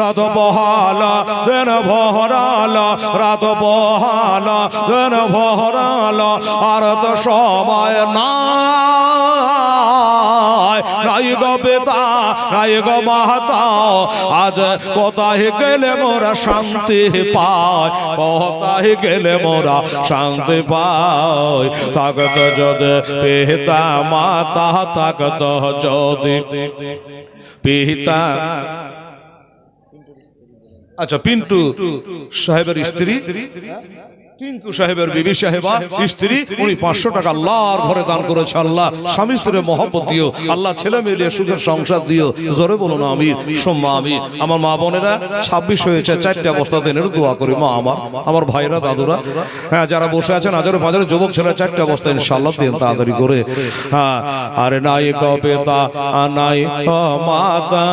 রাত বহালা, দেন ভরালা, রাত বহালা, দেন ভরালা, আর তো সময় নাই। গো বেতা নাই গো মাতা, আজ কোথায় গেলে মোরা শান্তি পায় কোথায় গেলে মোরা শান্তি পায় তাকত যদি পিতা মাতা তাকত যদি পিতা আচ্ছা পিন্টু সাহেবের স্ত্রী? টিঙ্কু সাহেবের বিবি সাহেবা স্ত্রী উনি পাঁচশো টাকা আল্লাহর ঘরে দান করেছে আল্লাহ। স্বামী স্ত্রীর মহব্বত দিও। আল্লাহ ছেলে মিলিয়ে সুখের সংসার দিও। জোরে বলুন আমি সোম্মা আমি আমার মা বোনেরা ছাব্বিশ হয়েছে চারটে অবস্থা দিনের দোয়া করি মা আমার। আমার ভাইরা দাদুরা। হ্যাঁ যারা বসে আছেন হাজারো যুবক ছেলে চারটে অবস্থা ইনশাল্লাহ দিন তাড়াতাড়ি করে। হ্যাঁ আরে নাই কবেতা নাই মাতা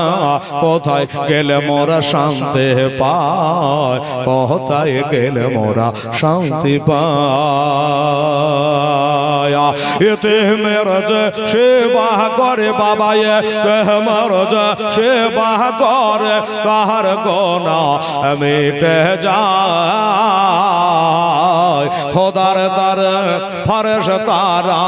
কোথায় গেলে মোরা শান্তি পায় কোথায় গেলে মোরা শান্তি? পায়। এতে মেরজ সেবা করে বাবা এতে মেরজ সেবা করে তাহার গোনা মিটে যায়। খোদার তার ফরেশ তারা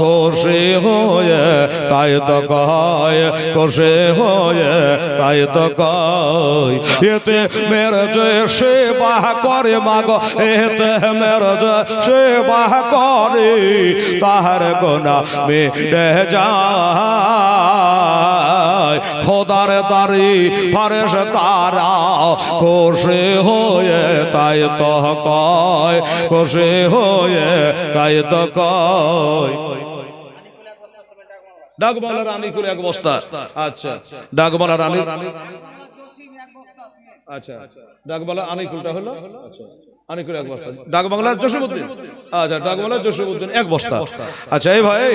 খুশি হয়ে, তাই তো কয়, খুশি হয়ে, তাই তো কয়। এতে মেরে যে সেবা করে মাগ, এতে মেরে যে সেবা করে, তাহার গোনা মেটে যায়। খোদার দারি ফরেশ তারা খুশি হয়ে তাই তো কয়, খুশি হয়ে তাই তো কয়। ডাকবালা রানী করে এক বস্তা। আচ্ছা ডাকবালা রানী আচ্ছা। ডাকবালা আনিকুলটা হলো? আচ্ছা। আনিকুল এক বস্তা। ডাক বাংলার আচ্ছা ডাক বাংলার এক বস্তা। আচ্ছা এই ভাই।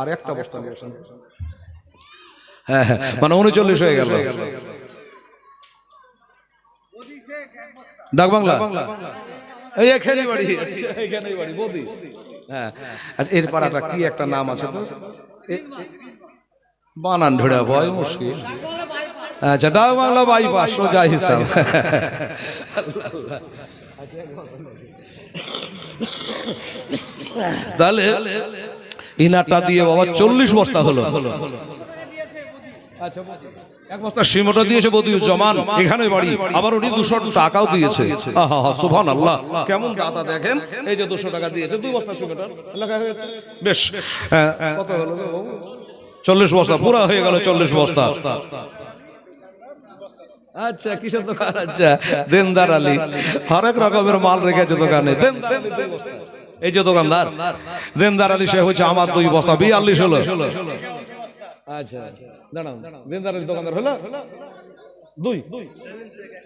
আর একটা বস্তা নিয়ে আসেন। হ্যাঁ হ্যাঁ মানে উনচল্লিশ হয়ে গেল। ডাক বাংলা? এই এখানেই বাড়ি এখানেই বাড়ি বৌদি। হ্যাঁ। আচ্ছা এর পাড়াটা কি একটা নাম আছে তো? বানান ঢেড়া ভয় মুশকিল। আচ্ছা ডাক বাংলা বাইপাস সোজা হিসাব। তাহলে ইনারটা দিয়ে বাবা চল্লিশ বস্তা হলো। আচ্ছা এক বস্তা সিমটা দিয়েছে বদিউজ্জামান এখানে বাড়ি। আবার উনি দুশো টাকাও দিয়েছে। আহা হা আল্লাহ কেমন দাতা দেখেন? এই যে দুশো টাকা দিয়েছে দুই বস্তা লেখা হয়ে বেশ। হ্যাঁ, কত হলো চল্লিশ বস্তা পুরা হয়ে গেল চল্লিশ বস্তা। আচ্ছা কিসের দোকান? আচ্ছা দেনদার আলী। হরেক রকমের মাল রেখেছে দোকানে। দেনদার আলী দুই বস্তা। এই যে দোকানদার দেনদার আলী সে হচ্ছে আমার দুই বস্তা বিয়াল্লিশ হলো। আচ্ছা দাঁড়ান দেনদার আলী দোকানদার হলো? দুই।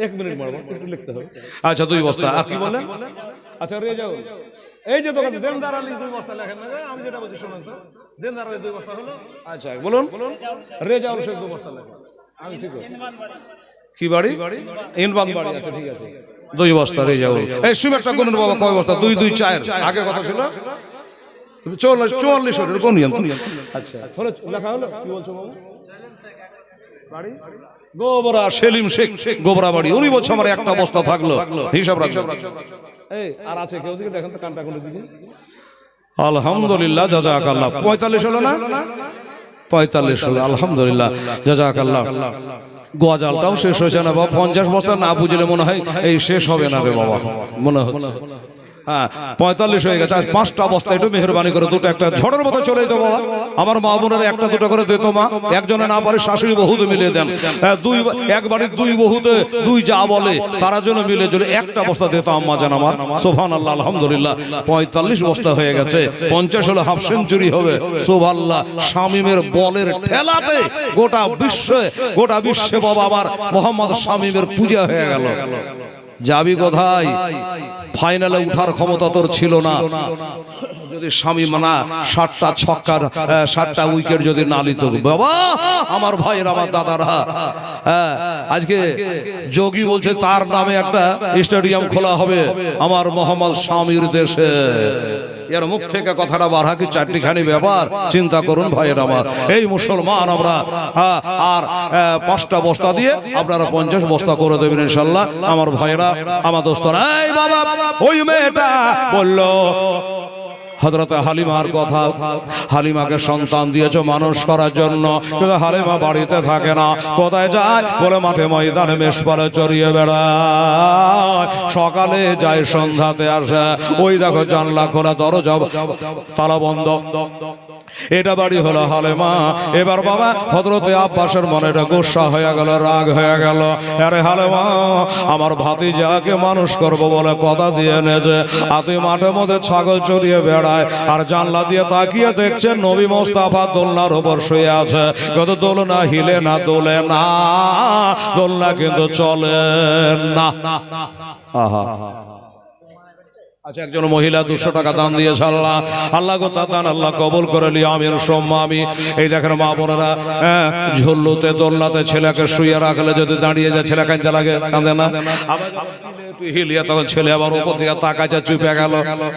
এক মিনিট মারবো একটু লিখতে হবে। আচ্ছা দুই বস্তা। আর কি বললেন? আচ্ছা রে যাও। এই যে দোকান দেনদার আলী দুই বস্তা লেখেন না আমি যেটা বলছি শোনেন তো। দেনদার আলী দুই বস্তা হলো? আচ্ছা বলুন। রেজাউল শেখ। দুই বস্তা লেখেন। আমি ঠিক আছে কি বাড়ি? ইনবান বাড়ি? আচ্ছা ঠিক আছে। দুই বস্তা রে যাও। এই সিমেন্টটা কোন বাবা কয় বস্তা? দুই দুই চার আগে কত ছিল? চল্লিশ চুয়াল্লিশ ওটা কোন নিয়ম? আচ্ছা। লেখা হলো? কি বলছো বাবু? বাড়ি? গোবরা সেলিম শেখ গোবরা বাড়ি। উনি বলছে আমার একটা বস্তা থাকল। হিসাব রাখবে এই আর আছে কেউ দিকে? দেখেন তো কানটা দিকে। আলহামদুলিল্লাহ জাজাক আল্লাহ পঁয়তাল্লিশ হলো না? পঁয়তাল্লিশ হলো আলহামদুলিল্লাহ। জাজাক আল্লাহ গোয়াজালটাও শেষ হয়েছে না বাবা? পঞ্চাশ বস্তা না বুঝলে মনে হয় এই শেষ হবে না রে বাবা। মনে হচ্ছে। হ্যাঁ পঁয়তাল্লিশ হয়ে গেছে। আজ পাঁচটা বস্তা একটু মেহরবানি করে দুটো একটা ঝড়ের মতো চলে বাবা। আমার মা বোনের একটা দুটো করে দিত মা। একজনে না পারে শাশুড়ি বহুতে মিলিয়ে দেন। হ্যাঁ, দুই এক বাড়ির দুই বহুতে দুই যা বলে তারা জন্য মিলে চলে। একটা বস্তা দিত আম্মা জান আমার। সোফান আল্লাহ আলহামদুলিল্লাহ। পঁয়তাল্লিশ বস্তা হয়ে গেছে। পঞ্চাশ হলো হাফ সেঞ্চুরি হবে। সোভাল্লাহ শামিমের বলের ঠেলাতে গোটা বিশ্বে গোটা বিশ্বে বাবা আমার মোহাম্মদ শামিমের পূজা হয়ে গেল। যাবি কোথায়? ফাইনালে উঠার ক্ষমতা তোর ছিল না। যদি স্বামী মানা ষাটটা ছক্কার ষাটটা উইকেট যদি না নিত, বাবা, আমার ভাইয়ের, আমার দাদারা। আজকে যোগী বলছে, তার নামে একটা স্টেডিয়াম খোলা হবে আমার মোহাম্মদ স্বামীর দেশে। এর মুখ থেকে কথাটা বাড়া কি চারটিখানি ব্যাপার? চিন্তা করুন ভাইয়ের আমার। এই মুসলমান আমরা আর পাঁচটা বস্তা দিয়ে আপনারা পঞ্চাশ বস্তা করে দেবেন ইনশাল্লাহ। আমার ভাইয়েরা, আমার দোস্তরা, এই বাবা, ওই মেয়েটা বলল হজরত হালিমার কথা। হালিমাকে সন্তান দিয়েছ মানুষ করার জন্য। কিন্তু হালিমা বাড়িতে থাকে না। কোথায় যায়? বলে মাঠে ময়দানে মেষপালে চড়িয়ে বেড়ায়। সকালে যায়, সন্ধ্যাতে আসে। ওই দেখো জানলা খোলা, দরজা তালা বন্ধ এটা বাড়ি হলো হালেমা। এবার বাবা হজরতে আব্বাসের মনে এটা গোসা হয়ে গেল, রাগ হয়ে গেল। আরে হালেমা, আমার ভাতি যাকে মানুষ করব বলে কথা দিয়ে এনেছে আতি মাঠের মধ্যে ছাগল চড়িয়ে বেড়ায়, আর জানলা দিয়ে তাকিয়ে দেখছে নবী মোস্তাফা দোলনার উপর শুয়ে আছে। কত দোলনা হিলে না, দোলে না, দোলনা কিন্তু চলে না। আহা। আচ্ছা একজন মহিলা দুশো টাকা দান দিয়েছে আল্লাহ। আল্লাহ গো তা দান আল্লাহ কবল করে লি আমির এই দেখেন মা বোনেরা হ্যাঁ, ঝুল্লুতে দোলনাতে ছেলেকে শুয়ে রাখলে যদি দাঁড়িয়ে যায় ছেলে কাঁদতে লাগে কাঁদে না?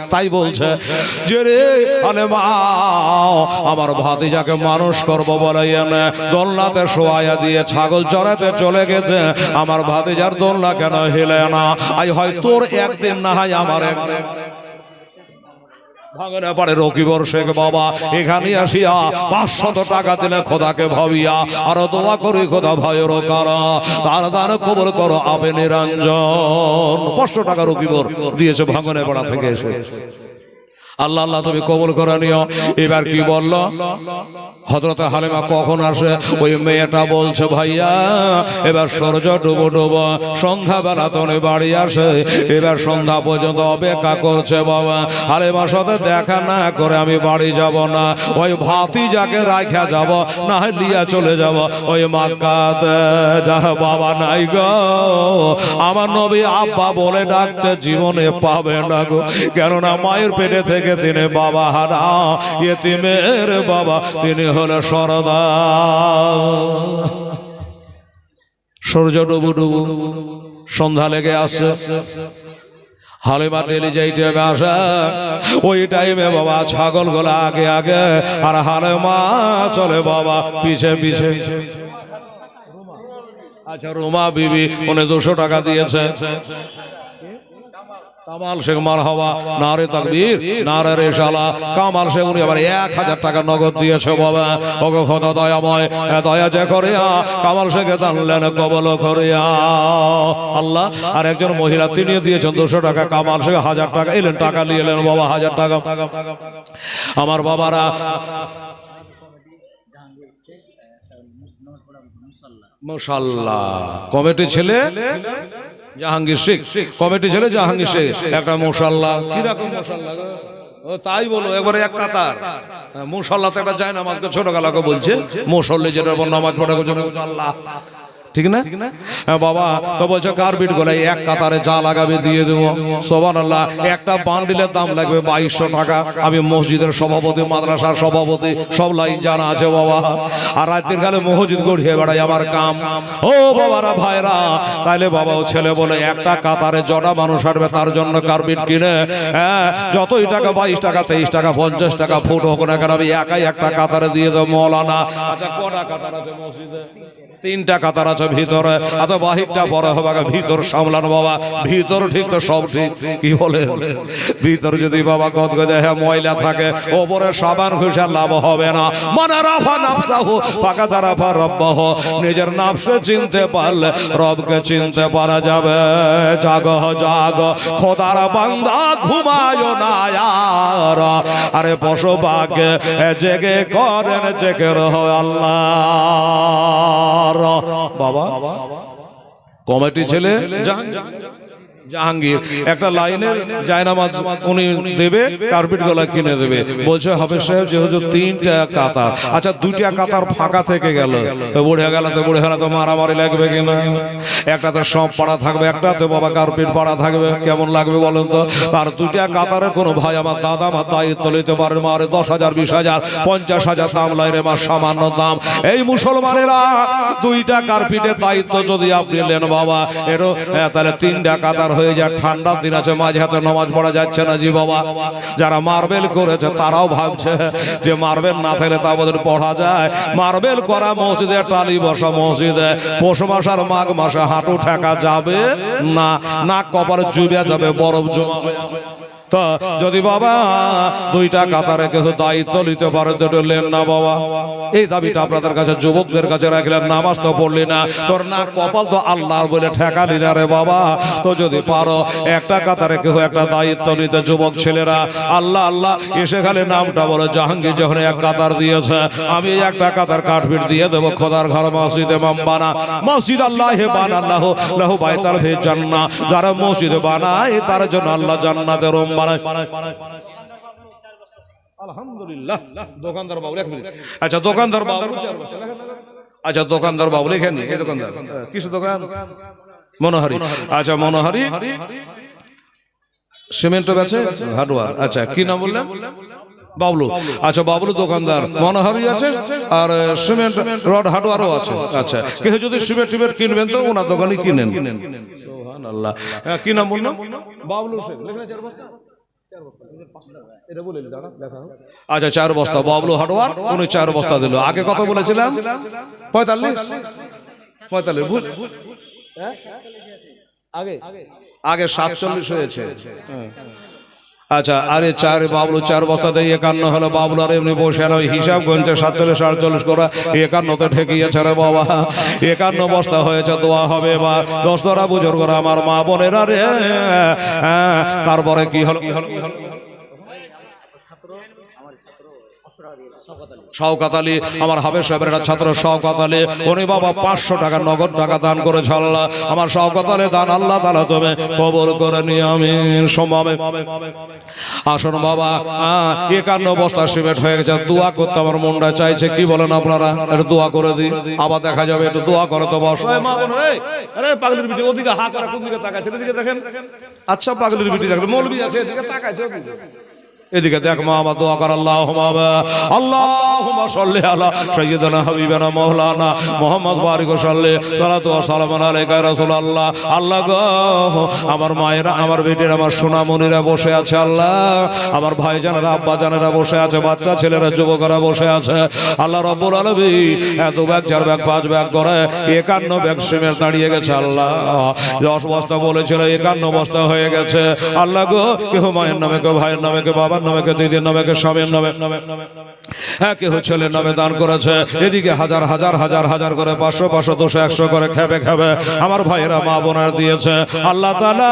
তাই বলছে যে রে মা আমার মানুষ করব দোলনাতে দিয়ে ছাগল চলে গেছে। আমার ভাতিজার দোলনা কেন হিলে না? আই হয় তোর একদিন না হয় আমার একদিন। শেখ বাবা, এখানে আসিয়া পাঁচশত টাকা খোদাকে ভাবিয়া করি খোদা কারা। আবে নিরঞ্জন। পাঁচশো টাকা দিয়েছে ভাঙনে পাড়া থেকে এসে। আল্লাহ আল্লাহ তুমি কবল করে নিও। এবার কি বলল? হজরত হালিমা কখন আসে? ওই মেয়েটা বলছে, ভাইয়া, এবার সূর্য ডুবো ডুবো, সন্ধ্যাবেলা তনে বাড়ি আসে। এবার সন্ধ্যা পর্যন্ত অপেক্ষা করছে বাবা। হালিমার সাথে দেখা না করে আমি বাড়ি যাব না। ওই ভাতি যাকে রাখা যাব, না লিয়া চলে যাব। ওই মাক্কাতে যা বাবা নাই গো। আমার নবী আব্বা বলে ডাকতে জীবনে পাবে না গো। কেননা মায়ের পেটে থেকে তিনি বাবা হারা। ইয়েতিমের বাবা, তিনি হলে সরদা সূর্য ডুবু ডুবু, সন্ধ্যা লেগে আসছে হালিমা ডেলি যেই টাইমে আসে, ওই টাইমে বাবা ছাগলগুলা আগে আগে, আর হালিমা চলে বাবা পিছে পিছে। আচ্ছা রুমা বিবি, উনি দুশো টাকা দিয়েছে। কামাল শেখ মার হওয়া নারে তাকবীর নারে রেশালা। কামাল শেখ উনি আবার এক হাজার টাকা নগদ দিয়েছে বাবা। ওগো খোদা দয়াময় দয়া যে করিয়া কামাল শেখে টানলেন কবল করিয়া। আল্লাহ আর একজন মহিলা তিনি দিয়েছেন দুশো টাকা। কামাল শেখ হাজার টাকা এলেন টাকা নিয়ে এলেন বাবা হাজার টাকা। আমার বাবারা মশাল্লাহ। কমিটি ছেলে? জাহাঙ্গীর শেখ। কমিটি ছেলে জাহাঙ্গীর শেখ। একটা মশাল্লাহ কীরকম মশাল্লাহ ও তাই বলো একবারে এক কাতার। হ্যাঁ, মুসল্লা তো একটা যায় নামাজকে ছোট কালাকে বলছে মুসল্লি যেটা নামাজ করছে মুসল্লাহ ঠিক না? হ্যাঁ বাবা তো বলছে কার্বিট গলায় এক কাতারে যা লাগাবে দিয়ে দেবো। সোবান আল্লাহ একটা বান্ডিলের দাম লাগবে বাইশশো টাকা। আমি মসজিদের সভাপতি মাদ্রাসার সভাপতি সব লাইন জানা আছে বাবা। আর রাতের কালে মসজিদ গড়িয়ে বেড়াই আমার কাম। ও বাবারা ভাইরা তাইলে বাবা ও ছেলে বলে একটা কাতারে জটা মানুষ আসবে তার জন্য কার্বিট কিনে? হ্যাঁ যতই টাকা বাইশ টাকা তেইশ টাকা পঞ্চাশ টাকা ফুট হোক না কেন আমি একাই একটা কাতারে দিয়ে দেবো মৌলানা। আচ্ছা কটা কাতার আছে মসজিদে? তিনটা কাতার আছে ভিতরে। আচ্ছা বাহিরটা বড় হবে ভিতর সামলানো বাবা। ভিতর ঠিক তো সব ঠিক। কি বলে ভিতর যদি বাবা গদ গদে হ্যাঁ ময়লা থাকে, ওপরে সাবান ঘুষার লাভ হবে না। মানে রাফা নাফসাহ, পাকা তারাফা রব্বাহ। নিজের নাফসে চিনতে পারলে রবকে চিনতে পারা যাবে। জাগ জাগ, খোদার বান্দা, ঘুমায় না আর। আরে পশু বাঘে জেগে করেন জেগে রহ আল্লাহ। বাবা কমিটি ছেলে? জাহাঙ্গীর একটা লাইনের জায়নামাজ উনি দেবে কার্পেট গলা কিনে দেবে। বলছে হাফেজ সাহেব যে হুজুর তিনটা কাতার। আচ্ছা দুইটা কাতার ফাঁকা থেকে গেল। তো বুড়ে গেল তো বুড়ে গেল তো মারামারি লাগবে কিনা একটাতে সব পাড়া থাকবে একটাতে বাবা কার্পেট পাড়া থাকবে। কেমন লাগবে বলেন তো? আর দুইটা কাতারে কোনো ভাই আমার দাদা আমার দায়িত্ব নিতে পারে মারে দশ হাজার বিশ হাজার পঞ্চাশ হাজার দাম লাইরে মার সামান্য দাম। এই মুসলমানেরা দুইটা কার্পিটের দায়িত্ব যদি আপনি নেন বাবা এরও হ্যাঁ, তাহলে তিনটা কাতার হয়ে যায়, ঠান্ডার দিন আছে, মাঝে হাতে নামাজ পড়া যাচ্ছে না জি বাবা যারা মার্বেল করেছে, তারাও ভাবছে যে মার্বেল না থাকলে তা আমাদের পড়া যায় মার্বেল করা মসজিদে, টালি বসা মসজিদে, পৌষ মাস আর মাঘ মাসে হাঁটু ঠেকা যাবে না না কপালে চুবিয়া যাবে, বরফ জমা। যদি বাবা, দুইটা কাতারে কেউ দায়িত্ব নিতে পারে তো না বাবা। এই দাবিটা আপনাদের কাছে, যুবকদের কাছে রাখলেন, নামাজ তো পড়লি না। তোর না কপাল তো আল্লাহর বলে ঠেকালি না রে বাবা। তো যদি পারো, একটা কাতারে কেউ একটা দায়িত্ব নিতে, যুবক ছেলেরা, আল্লাহ আল্লাহ, এসে খালি নামটা বলে, জাহাঙ্গীর যখন এক কাতার দিয়েছে, আমি একটা কাতার কাঠপিট দিয়ে দেবো, খোদার ঘর, মসজিদে বানা মসজিদ আল্লাহ হে বান আল্লাহ লাহু বাইতাল ভে জান্না যারা মসজিদ বানায়, তার জন্য আল্লাহ জান্নাতের রুম বানায় আলহামদুলিল্লাহ। দোকানদার বাবু আচ্ছা দোকানদার বাবু। আচ্ছা দোকানদার বাবু লেখেন এই দোকানদার। কিসে দোকান? মনোহারি। আচ্ছা মনোহারি। সিমেন্ট বেচে হার্ডওয়ার। আচ্ছা কি নাম বললেন? বাবলু। আচ্ছা বাবলু দোকানদার। মনোহারি আছে আর সিমেন্ট রড হার্ডওয়ারও আছে। আচ্ছা কেউ যদি সিমেন্ট টিমেন্ট কিনবেন তো ওনার দোকানে কিনেন। আল্লাহ কি নাম বললাম বাবলু আচ্ছা চার বস্তা বাবলু হাটওয়ার উনি চার বস্তা দিল। আগে কত বলেছিলাম? পঁয়তাল্লিশ? পঁয়তাল্লিশ ভুল। হ্যাঁ? আগে? আগে সাতচল্লিশ হয়েছে। হ্যাঁ। আচ্ছা আরে চার বাবলু চার বস্তা দেয় একান্ন হলো বাবলু আর এমনি বসে আর হিসাব গঞ্জে সাতচল্লিশ আটচল্লিশ করা একান্ন তো ঠেকিয়েছে রে বাবা। একান্ন বস্তা হয়েছে দোয়া হবে বা দশ দরা বুঝর করে আমার মা বোনেরা রে হ্যাঁ, তারপরে কি হলো? শওকাত আলী, আমার হাবের সাহেবের ছাত্র শওকাত আলী, উনি বাবা পাঁচশো টাকা নগদ টাকা দান করেছে আল্লাহ। আমার শওকাত আলী, দান আল্লাহ তালা তুমি কবর করে নিয়ে আমি সম্ভাবে আসুন বাবা একান্ন বস্তা সিমেন্ট হয়ে গেছে, দোয়া করতে আমার মনটা চাইছে, কি বলেন আপনারা? একটু দোয়া করে দিই। আবার দেখা যাবে, একটু দোয়া করে তো বস। ওদিকে হাত আর কোন দিকে তাকাচ্ছে? দেখেন। আচ্ছা পাগলির বিটি দেখেন মৌলবি আছে, এদিকে তাকাচ্ছে। এদিকে দেখ মা আমার দোয়া কর আল্লাহ আল্লাহ সাল্লি আলা সাইয়্যিদানা হাবিবানা মাওলানা মুহাম্মদ বারিক সাল্লি। সালাতু ওয়া সালামুন আলাইকা আল্লাহ গো, আমার মায়েরা, আমার বেটিরা, আমার সোনামণিরা বসে আছে, আল্লাহ। আমার ভাইজানেরা আব্বা জানেরা বসে আছে, বাচ্চা ছেলেরা, যুবকরা বসে আছে। আল্লাহ রব্বুল আলামিন এত ব্যাগ, চার ব্যাগ, পাঁচ ব্যাগ করে একান্ন ব্যাগ সিমেন্ট দাঁড়িয়ে গেছে, আল্লাহ। দশ বস্তা বলেছিল, একান্ন বস্তা হয়ে গেছে। আল্লাহ গো, কেহ মায়ের নামে কেউ ভাইয়ের নামে কেউ বাবার নামে দুই দিন নামে কেউ নবে হ্যাঁ কেহ ছেলের নামে দান করেছে। এদিকে হাজার হাজার হাজার হাজার করে পাঁচশো পাঁচশো দুশো একশো করে খেবে খেবে আমার ভাইয়েরা মা বোনার দিয়েছে। আল্লাহ তালা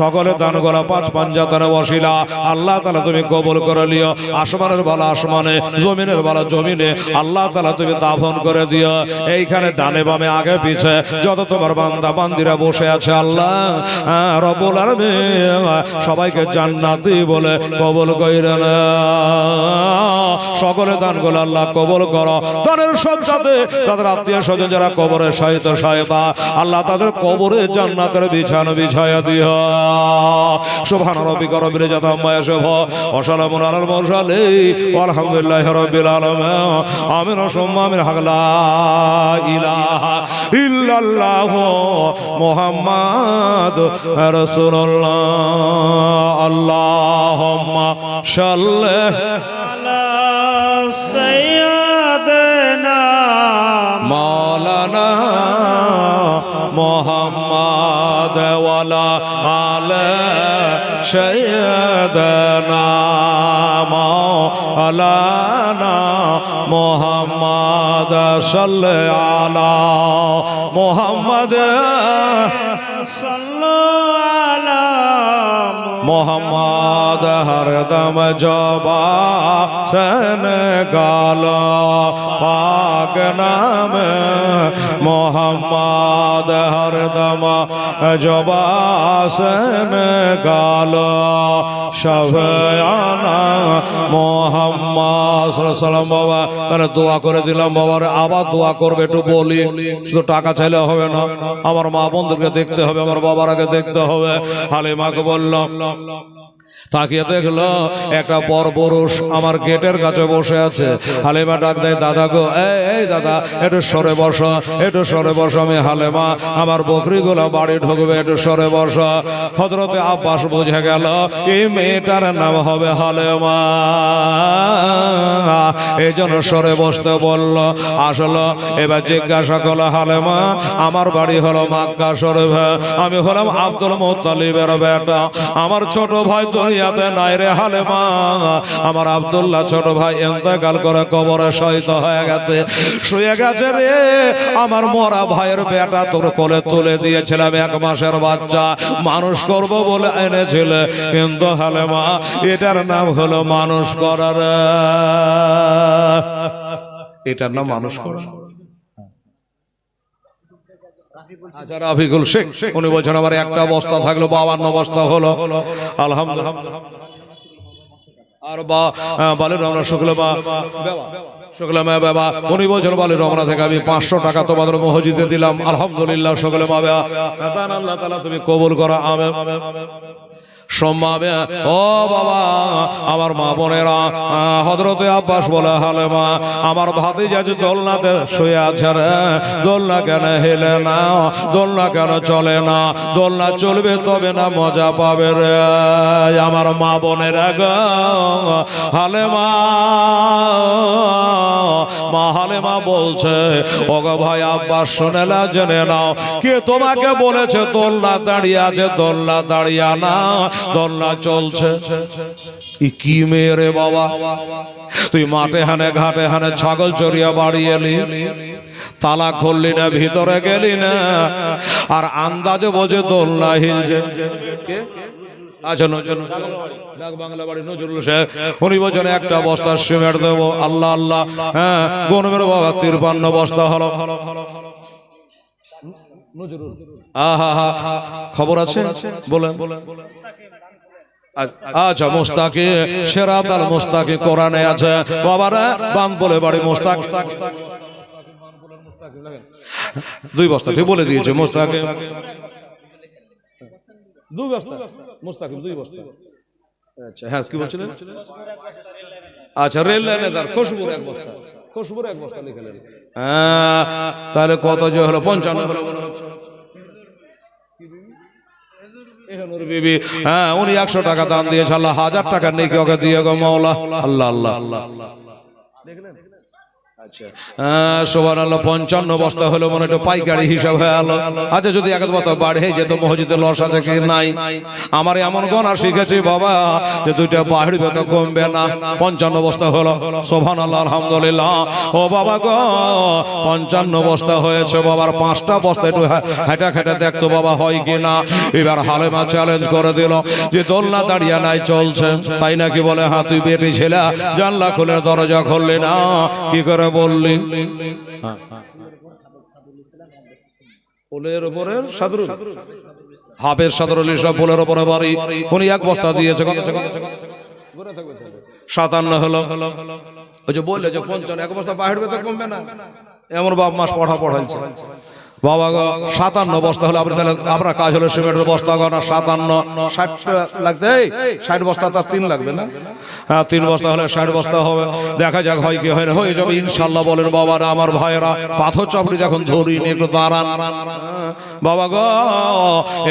সকলে দান করা পাঁচ পাঞ্জাতারে বসিলা আল্লাহ তালা তুমি কবল করে লিও আসমানের বালা আসমানে জমিনের বালা জমিনে আল্লাহ তালা তুমি দাফন করে দিও। এইখানে ডানে বামে আগে পিছে যত তোমার বান্দা বান্দিরা বসে আছে আল্লাহ হ্যাঁ, রব্বুল আলামিন সবাইকে জান্নাতি বলে কবল কইরে সকলে দান করলে আল্লাহ কবল করো। দানের সজ্জাতে তাদের আত্মীয় স্বজন যারা কবরে সাহিত্য সহায়তা আল্লাহ তাদের কবরে জান্নাতের বিছানা বিছায়া দিও সুবহান রাব্বিকা রব্বিল ইজ্জাতি আম্মা ইয়াসিফুন। ওয়া সালামুন আলাল মুরসালিন। আলহামদুলিল্লাহি রাব্বিল আলামিন। আমিন ওয়া সুম্মা আমিন। হক ইলাহা ইল্লাল্লাহ মুহাম্মাদ রাসূলুল্লাহ। আল্লাহুম্মা সাল্লি সৈয়দনা মৌলানা মোহাম্মদ ওয়ালা আল সৈয়দনা মৌলানা মোহাম্মদ সাল্লাল্লাহ মোহাম্মদ সাল্লাল্লাহ মোহাম্মদ হরদম জবা গাল। পাক নাম মোহাম্মদ হরদম জবা সেন গাল। সবানা মোহাম্মদ বাবা তাহলে দোয়া করে দিলাম বাবার আবার দোয়া করবে একটু বলি। শুধু টাকা চাইলে হবে না, আমার মা বন্ধুকে দেখতে হবে, আমার বাবার আগে দেখতে হবে। হালিমাকে বললাম লক তাকিয়ে দেখল একটা পর পুরুষ আমার গেটের কাছে বসে আছে। হালিমা ডাক দেয় দাদা গো এই দাদা একটু সরে বসো একটু সরে বসো আমি হালেমা আমার বকরিগুলো বাড়ি ঢুকবে একটু সরে বসো। হজরতে আব্বাস বুঝে গেল এই মেয়েটার নাম হবে হালেমা। এই জন্য সরে বসতে বলল আসলো এবার জিজ্ঞাসা করল হালেমা আমার বাড়ি হলো মাক্কা শরীফ আমি হলাম আব্দুল মোত্তালিবের বেটা আমার ছোট ভাই দুনিয়াতে নাই রে হালেমা। আমার আব্দুল্লাহ ছোট ভাই এতেকাল করে কবরে শহীদ হয়ে গেছে। শুয়ে গেছে রে। আমার মরা ভাইয়ের বেটা তোর কোলে তুলে দিয়েছিলাম এক মাসের বাচ্চা। মানুষ করব বলে এনেছিল। কিন্তু হালেমা, এটার নাম হলো মানুষ করার। এটার নাম মানুষ করা শেখ, উনি বলছেন, আমার একটা বস্তা থাকল, বাবান্ন বস্তা হলো। আলহামদুলিল্লাহ। আর বা বালের রমনা থেকে আমি পাঁচশো টাকা দিলাম। আলহামদুলিল্লাহ শুক্লমা বাবা তালা তুমি কবুল করো আমি সম্মাবে ও বাবা, আমার মা বোনেরা হজরতে আব্বাস বলে, হালে মা, আমার ভাতি যাচ্ছে দোলনাতে শুয়ে আছে রে, দোলনা কেন হেলে না, দোলনা কেন চলে না, দোলনা চলবে তবে না মজা পাবে রে, আমার মা বোনেরা গো হালেমা মা হালেমা বলছে, ওগো ভাই আব্বাস শোনেলা জেনে নাও, কে তোমাকে বলেছে দোলনা দাঁড়িয়ে আছে, দোলনা দাঁড়িয়ে না দোলনা চলছে। কি মেয়ে রে বাবা? তুই মাঠে হানে ঘাটে হানে ছাগল চড়িয়া বাড়ি এলি তালা খুললি না ভিতরে গেলি না আর আন্দাজে বোঝে দোলনা হিলছে। আচ্ছা নজরুল ডাক বাংলা বাড়ি নজরুল শেখ উনি বলছেন একটা বস্তা সিমেন্ট দেবো। আল্লাহ আল্লাহ। হ্যাঁ বাবা তিরপান্ন বস্তা হলো। খবর আছে? বলেন। আচ্ছা মোস্তাকে সেরাত আল মোস্তাকে কোরআনে আছে। বাবারা বান বলে বাড়ি মোস্তাক। দুই বস্তা ঠিক বলে দিয়েছে মোস্তাকে। দুই বস্তা মোস্তাকিম দুই বস্তা। আচ্ছা হ্যাঁ কি বলছিলেন? আচ্ছা রেল লাইনে তার খুশবুর এক বস্তা। খুশবুর এক বস্তা লিখলেন হ্যাঁ তাহলে কত যে হলো? পঞ্চান্ন হলো। হ্যাঁ উনি একশো টাকা দাম দিয়েছে, আল্লাহ হাজার টাকা নেই কি ওকে দিয়ে গো মাওলা আল্লাহ আল্লাহ। আল্লাহ সোবান আল্লাহ পঞ্চান্ন বস্তা হলো মনে একটু পাইকারি হিসাব হয়ে গেল আচ্ছা যদি বস্তা বাড়ে যেত লস আছে কি নাই? আমার এমন গণা শিখেছি বাবা, যে দুইটা কমবে না। পঞ্চান্ন বস্তা হলো। সোভান আল্লাহ আলহামদুলিল্লাহ। ও বাবা গো, পঞ্চান্ন বস্তা হয়েছে বাবার। পাঁচটা বস্তা একটু হেঁটা খেটে দেখতো বাবা, হয় কি না? এবার হালেমা চ্যালেঞ্জ করে দিল, যে দোলনা দাঁড়িয়ে নাই, চলছে। তাই নাকি বলে হ্যাঁ তুই বেটি ছেলে, জানলা খুলে দরজা খুললি না? কি করে বললি? পোলের উপরে সাদরুল। হাফের সাধারণ ইসলাম পোলের উপরে বাড়ি। উনি এক বস্তা দিয়েছে। সাতান্ন হলো। ওই যে বললে যে পঞ্চান্ন এক বস্তা বাহির তো কমবে না। এমন বাপ মাস পড়া পড়াইছে। বাবা গো সাতান্ন বস্তা হলে তাহলে আপনার কাজ হলো সিমেন্টের বস্তা গো না সাতান্ন। ষাট এই, ষাট বস্তা তার তিন লাগবে না? হ্যাঁ তিন বস্তা হলে ষাট বস্তা হবে। দেখা যাক হয় কি হয় না হয়ে যাবে ইনশাল্লাহ বলেন বাবারা আমার ভাইয়েরা পাথর চাপড়ি যখন ধরি একটু দাঁড়ান। বাবা গো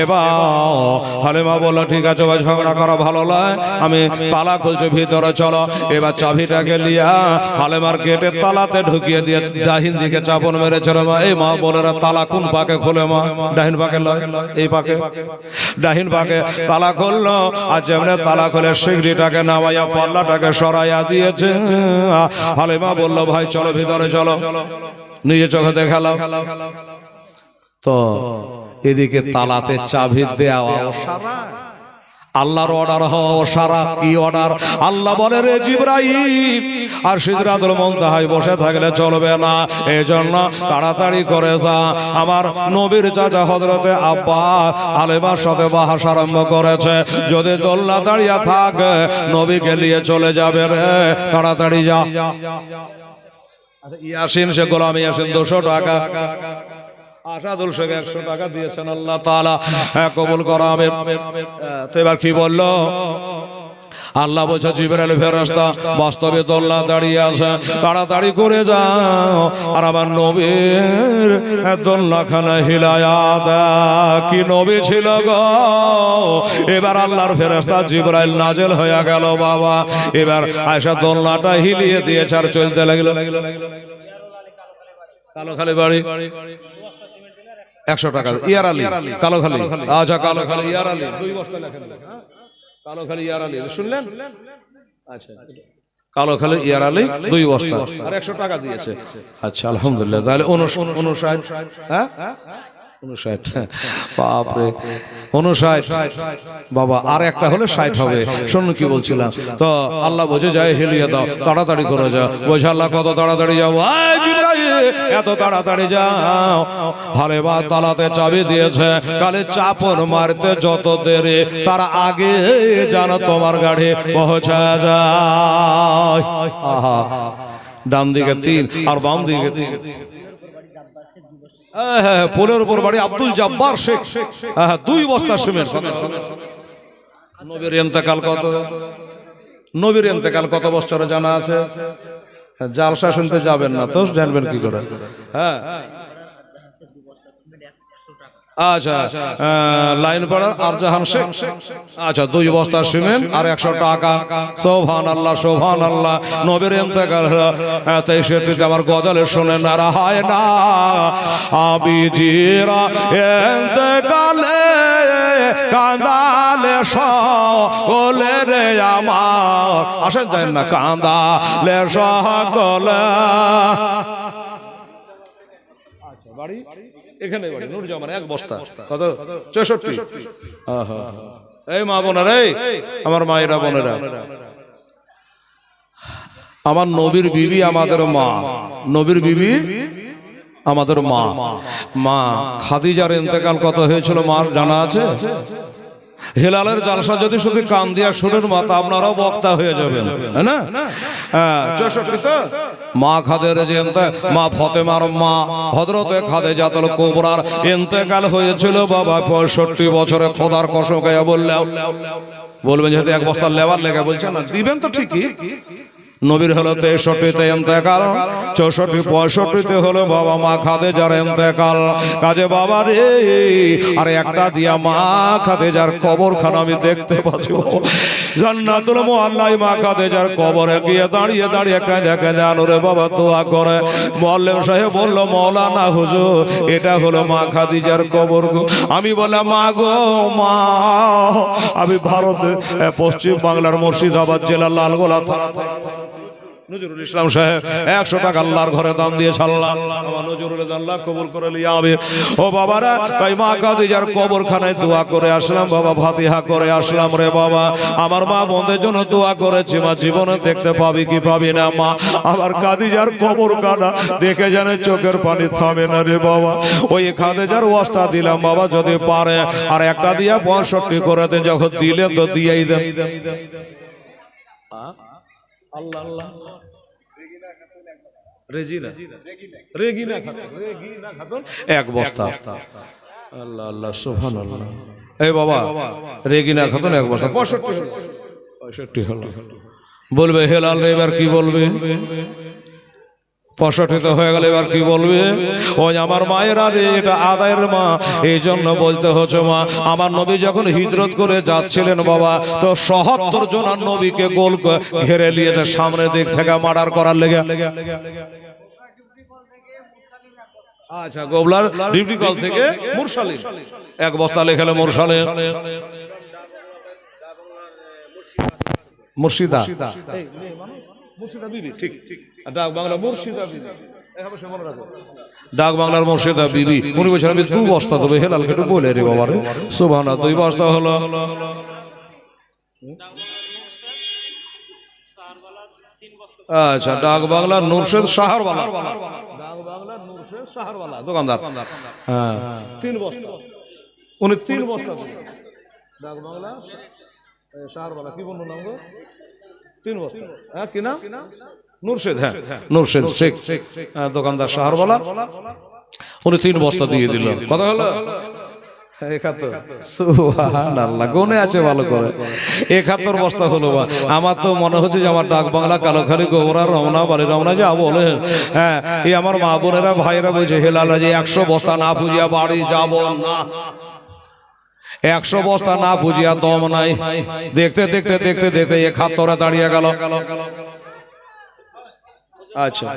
এবার হালেমা বলল ঠিক আছে ভাই ঝগড়া করা ভালো নয়। আমি তালা খুলছে ভিতরে চলো। এবার চাবিটাকে লিয়া হালেমার গেটের তালাতে ঢুকিয়ে দিয়ে ডাহিন দিকে চাপন মেরেছিল মা। এই মা বোনেরা তালা কোন পাকে খোলে মা? ডাহিন পাকে লয়। এই পাকে? ডাহিন পাকে তালা খুললো। আর যেমনি তালা খুলে সিগড়িটাকে নামাইয়া পাল্লাটাকে সরাইয়া দিয়েছে। হালেমা বলল, ভাই, চলো ভিতরে, চলো। নিজে চোখে দেখাল তো এদিকে তালাতে চাবি দেওয়া সারা আল্লাহর অর্ডার হওয়া সারা কি অর্ডার আল্লাহ বলে রে জিব্রাহিম আর সিদরাতুল মুনতাহায় বসে থাকলে চলবে না। এই জন্য তাড়াতাড়ি করে যা। আমার নবীর চাচা হযরতে আব্বা আলেমার সাথে বাহাস আরম্ভ করেছে। যদি দোলনা দাঁড়িয়ে থাকে নবীকে নিয়ে চলে যাবে রে। তাড়াতাড়ি যা। আচ্ছা, ইয়াসিন সে গোলাম ইয়াসিন দুশো টাকা। আশাদুল শেখ একশো টাকা দিয়েছেন আল্লাহ তালা হ্যাঁ কবুল তো এবার কি বলল? আল্লাহ বলছে জিবরাইল ফেরেশতা বাস্তবে দোল্লা দাঁড়িয়ে আছে। তাড়াতাড়ি করে যাও। আর আমার নবীর দোল্লাখানা হিলায়া দা কি নবী ছিল গো? এবার আল্লাহর ফেরেশতা জিবরাইল নাজেল হয়ে গেল বাবা। এবার আয়সা দোল্লাটা হিলিয়ে দিয়েছে আর চলতে লাগল। কালো খালি বাড়ি। একশো টাকা ইয়ার আলী কালো খালি আচ্ছা কালো খালি ইয়ার আলী। দুই বস্তা লেখেন হ্যাঁ? কালো খালি ইয়ার আলী। শুনলেন? আচ্ছা কালো খালি ইয়ার আলী দুই বস্তা। আর একশো টাকা দিয়েছে। আচ্ছা আলহামদুলিল্লাহ। তাহলে অনুষ্ঠান উনষাট হ্যাঁ? একটা হলে ষাট হবে। শুনুন কি বলছিলাম। তো আল্লাহ বোঝে যায় হেলিয়ে দাও, তাড়াতাড়ি করে যাও। বোঝা আল্লাহ, কত তাড়াতাড়ি যাও। এত তাড়াতাড়ি যাও। হারে বা, তালাতে চাবি দিয়েছে। কালে চাপন মারতে যত দেরি, তার আগে জানো তোমার গাড়ি পৌঁছা যায়। আহা। ডান দিকে তিন, আর বাম দিকে তিন। হ্যাঁ, হ্যাঁ, পোলের উপর বাড়ি আব্দুল জব্বার শেখ। হ্যাঁ, দুই বস্তা সিমেন্ট। নবীর এন্তেকাল কত? নবীর এন্তেকাল কত বছরে জানা আছে? জালসা শুনতে যাবেন না তো জানবেন কি করে? হ্যাঁ আচ্ছা লাইন পাড়ার আর জাহান শেখ আচ্ছা দুই বস্তা সিমেন্ট আর একশো টাকা। সোভান আল্লাহ সোভান আল্লাহ নবীর এন্তেকাল তেইশেটিতে আমার গজলে শোনেন আর হায় না। আবিজিরা এন্তেকালে কান্দালে সকলে রে আমার। আসেন যাই না, কান্দালে সকলে। বাড়ি এখানে বাড়ি নুরজামান এক বস্তা। কত? চৌষট্টি। এই মা বোনেরা আমার মায়েরা বোনেরা। আমার নবীর বিবি আমাদের মা। নবীর বিবি আমাদের মা। মা। খাদিজার ইন্তেকাল কত হয়েছিল মা জানা আছে? হেলালের জালসা যদি শুধু কান দিয়া শুনেন মা তা আপনারাও বক্তা হয়ে যাবেন। না? হ্যাঁ চৌষট্টি তো মা খাদের যে মা ফতেমার মা ভদ্রতে খাদে জাতল কোবরার ইন্তেকাল হয়েছিল বাবা পঁয়ষট্টি বছরে খোদার গায়া বললেও বলবেন যেহেতু এক বস্তার লেবার লেগে বলছেন না দিবেন তো ঠিকই নবীর হলো তেষট্টিতে এন্তেকাল চৌষট্টি পঁয়ষট্টিতে হলো বাবা মা খাদে যার এন্তেকাল কাজে বাবা রে আর একটা দিয়া মা খাদে যার কবরখানা আমি দেখতে পাচ্ছি জান্নাতুল মোহাল্লাই মা খাদে যার কবরে গিয়ে দাঁড়িয়ে দাঁড়িয়ে কাঁদে কাঁদে আলোরে বাবা দোয়া করে। মোল্লেম সাহেব বলল মৌলানা হুজুর এটা হলো মা খাদিজার কবর গো। আমি বললাম মা গো মা। আমি ভারতে পশ্চিম বাংলার মুর্শিদাবাদ জেলার লালগোলা থানা নজরুল ইসলাম সাহেব, একশো টাকা আল্লাহর ঘরে দাম দিয়ে ছাড়লাম। আমার নজরুল আল্লাহ কবুল করে লিয়ে আমি ও বাবারা, তাই মা কাদিজার কবরখানায় দোয়া করে আসলাম, বাবা ভাতিহা করে আসলাম রে বাবা। আমার মা বোনদের জন্য দোয়া করেছি, মা জীবনে দেখতে পাবি কি পাবি না, মা। আমার কাদিজার কবর কানা দেখে জানে চোখের পানি থামে না রে বাবা। ওই খাদেজার ওয়াস্তা দিলাম, বাবা, যদি পারে। আর একটা দিয়া পঁয়ষট্টি করে দেন, যখন দিলেন তো দিয়েই দেন। আল্লাহ আল্লাহ। রেজিনা। রেগিনা রেগিনা খাতুন। এক বস্তা। আল্লাহ আল্লাহ সুবহানাল্লাহ। এই বাবা রেগিনা খাতুন এক বস্তা। 65 হলো 65 হলো। বলবে হেলাল রে এবার কি বলবে? পঁয়ষট্টিতে হয়ে গেলে, এবার কি বলবে? ওই আমার মায়ের আরে এটা আদায়ের মা। এই জন্য বলতে হচ্ছে মা, আমার নবী যখন হিজরত করে যাচ্ছিলেন বাবা, তো সহত্তর জন আর নবীকে গোল ঘেরে নিয়েছে সামনে দিক থেকে মার্ডার করার লেগে। আচ্ছা গোবলার ডিউটি কল থেকে এক বস্তা লেখালে মুরসালে মুর্শিদা। মুর্শিদা বিবি? ঠিক ঠিক ডাক বাংলা মুর্শিদা বিবি? এভাবে সে রাখো। ডাক বাংলার মুর্শিদা বিবি। উনি বলছেন আমি দু বস্তা দেবো হেলাল একটু বলে রে বাবা রে দুই বস্তা হলো। আচ্ছা ডাক বাংলা নুরশেদ ডাক বাংলা নুরশেদ দোকানদার। হ্যাঁ তিন বস্তা। উনি তিন বস্তা ডাক বাংলা সাহারওয়ালা কি বলল নাম গো? তিন বস্তা। হ্যাঁ কি নাম? নুরশেদ হ্যাঁ। নুরশেদ শেখ হ্যাঁ, দোকানদার সাহারওয়ালা উনি তিন বস্তা দিয়ে দিল। কথা হলো একাত্তর। আছে ভালো করে। একাত্তর বস্তা হলো বা। আমার তো মনে হচ্ছে যে আমার ডাক বাংলা কালোখালি গোবরা রমনা বাড়ি রমনা যা বলে। হ্যাঁ এই আমার মা বোনেরা ভাইরা বলছে হেলালা যে একশো বস্তা না পুজিয়া বাড়ি যাব না। একশো বস্তা না বুঝিয়া দম নাই। দেখতে দেখতে দেখতে দেখতে একাত্তরে দাঁড়িয়ে গেল। আচ্ছা।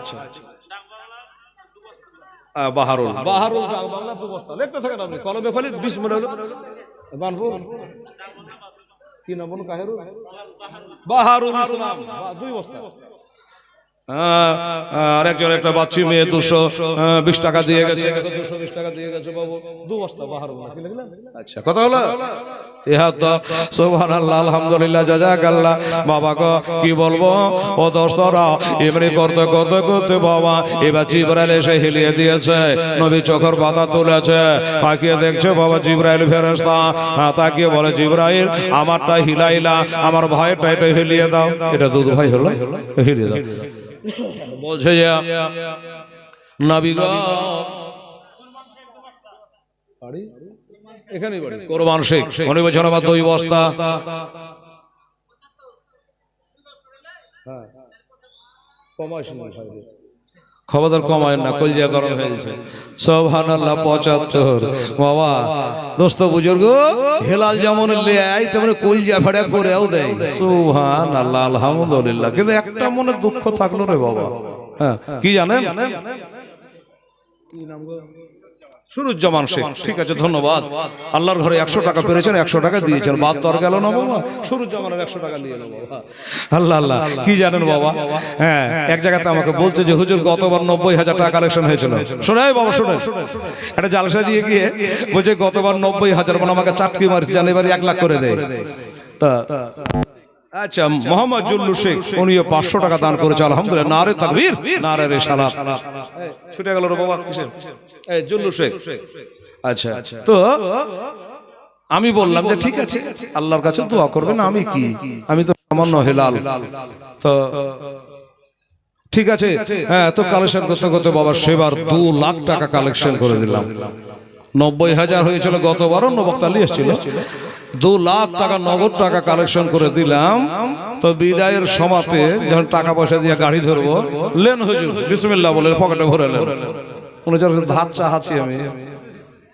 বাহারুল। বাহারুল লিখতে থাকেন আপনি। কলমে খালি বিশ মিনিট হলো। কি বাহারুল ইসলাম। দুই বস্তা। আর একজন একটা বাচ্চি মেয়ে দুশো বিশ টাকা দিয়ে গেছে। দুশো বিশ টাকা দিয়ে গেছে বাবু। দু বস্তা বাহারুল কি আচ্ছা কথা হলো? আলহামদুলিল্লাহ বাবা গো কি বলব? ও দোস্তরা এমনি করতে করতে করতে বাবা এবার জিব্রাইল এসে হিলিয়ে দিয়েছে। নবী চোখের পাতা তুলেছে। তাকিয়ে দেখছে বাবা জিব্রাইল ফেরেশতা। হ্যাঁ, তাকিয়ে বলে জিব্রাইল আমারটা হিলাইলা আমার ভাইয়েরটা এটা হিলিয়ে দাও। এটা দুধ ভাই হলো? হিলিয়ে দাও। বলছে যে নবী এখানেই বাড়ি। কোরবান শেখ। উনি বলছেন আমার দুই বস্তা। হ্যাঁ। খবরদার কমায় না, কলজিয়া গরম হয়ে গেছে। সোহান আল্লাহ পঁচাত্তর। বাবা, দোস্ত বুজুর্গ, হেলাল যেমন লেয় তেমন কলজিয়া ফেড়া করেও দেয়। সোহান আল্লাহ আলহামদুলিল্লাহ। কিন্তু একটা মনে দুঃখ থাকল রে বাবা। হ্যাঁ কি জানেন? সুরুজ্জামান শেখ। ঠিক আছে ধন্যবাদ। আল্লাহর ঘরে একশো টাকা পেরেছেন একশো টাকা দিয়েছেন। বাদ তো আর গেল না বাবা। সুরুজ্জামানের একশো টাকা নিয়ে বাবা আল্লাহ আল্লাহ। কি জানেন বাবা? হ্যাঁ এক জায়গাতে আমাকে বলছে যে হুজুর গতবার নব্বই হাজার টাকা কালেকশন হয়েছিল। শোনাই বাবা শোনেন। একটা জালসা দিয়ে গিয়ে বলছে গতবার নব্বই হাজার মানে আমাকে চাটকি মারছে জান এবার এক লাখ করে দেয়। তা আচ্ছা মোহাম্মদ জুল্লু শেখ উনিও পাঁচশো টাকা দান করেছে। আলহামদুলিল্লাহ নারে তাকবীর নারে রে সালাত ছুটে গেল রে বাবা কিসের? জুল্লু শেখ। আচ্ছা তো আমি বললাম যে ঠিক আছে আল্লাহর কাছে দোয়া করবেন আমি কি? আমি তো সামান্য হেলাল। তো ঠিক আছে হ্যাঁ তো কালেকশন করতে করতে বাবা সেবার দু লাখ টাকা কালেকশন করে দিলাম। নব্বই হাজার হয়েছিল গতবার অন্য বক্তা নিয়ে এসেছিল। দু লাখ টাকা নগদ টাকা কালেকশন করে দিলাম। তো বিদায়ের সমাতে যখন টাকা পয়সা দিয়ে গাড়ি ধরবো লেন হুজুর বিসমিল্লাহ বলে পকেটে ভরে নেন হচ্ছে ধার চাহাচ্ছি আমি,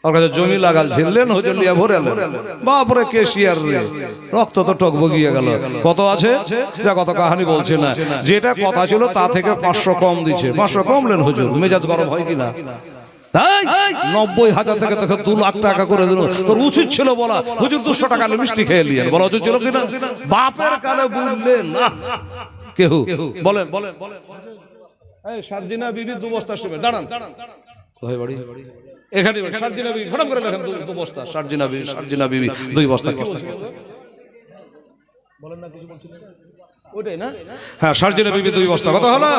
ওর কাছে জমি লাগালছি লেন হুজুর লিয়া ভরে নেন বাপরে কেশিয়ার রে? রক্ত তো টক বগিয়ে গেল। কত আছে? যা কত কাহানি বলছে না। যেটা কথা ছিল তা থেকে পাঁচশো কম দিচ্ছে। পাঁচশো কম লেন হুজুর। মেজাজ গরম হয় কিনা? তাই নব্বই হাজার থেকে তোকে দু লাখ টাকা করে দিল। তোর উচিত ছিল বলা। হুজুর, দুশো টাকা মিষ্টি খেয়ে নিলেন বলা উচিত ছিল কিনা? বাপের কালে বললেন কেহু? বলেন বলেন এই সার্জিনা বিবি দু বস্তা শুবে দাঁড়ান। কোথায় বাড়ি? এখানে সার্জিনা বিবি ফটাম করে লেখেন দু- বস্তা সার্জিনা বিবি সার্জিনা বিবি। দুই বস্তা। বলেন না কিছু বলছিলেন ওটাই না? হ্যাঁ সার্জিনা বিবি দুই বস্তা। কত হলো?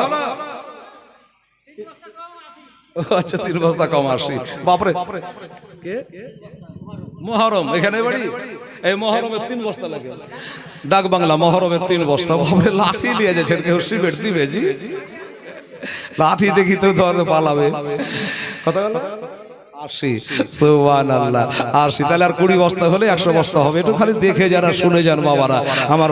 ও আচ্ছা তিন বস্তা কম আসি বাপরে। কে? মহরম। এখানে বাড়ি? এই মহরমের তিন বস্তা লাগে। ডাক বাংলা মহরমের তিন বস্তা। বাপরে লাঠি নিয়ে যাচ্ছেন কেউ সিমেন্ট দিবে জি লাঠি দেখি তো ধর পালাবে। কথা বলো? আশি সুবান আল্লাহ আশি তাহলে আর কুড়ি বস্তা হলে একশো বস্তা হবে। একটু খালি দেখে যারা শুনে যান বাবারা। আমার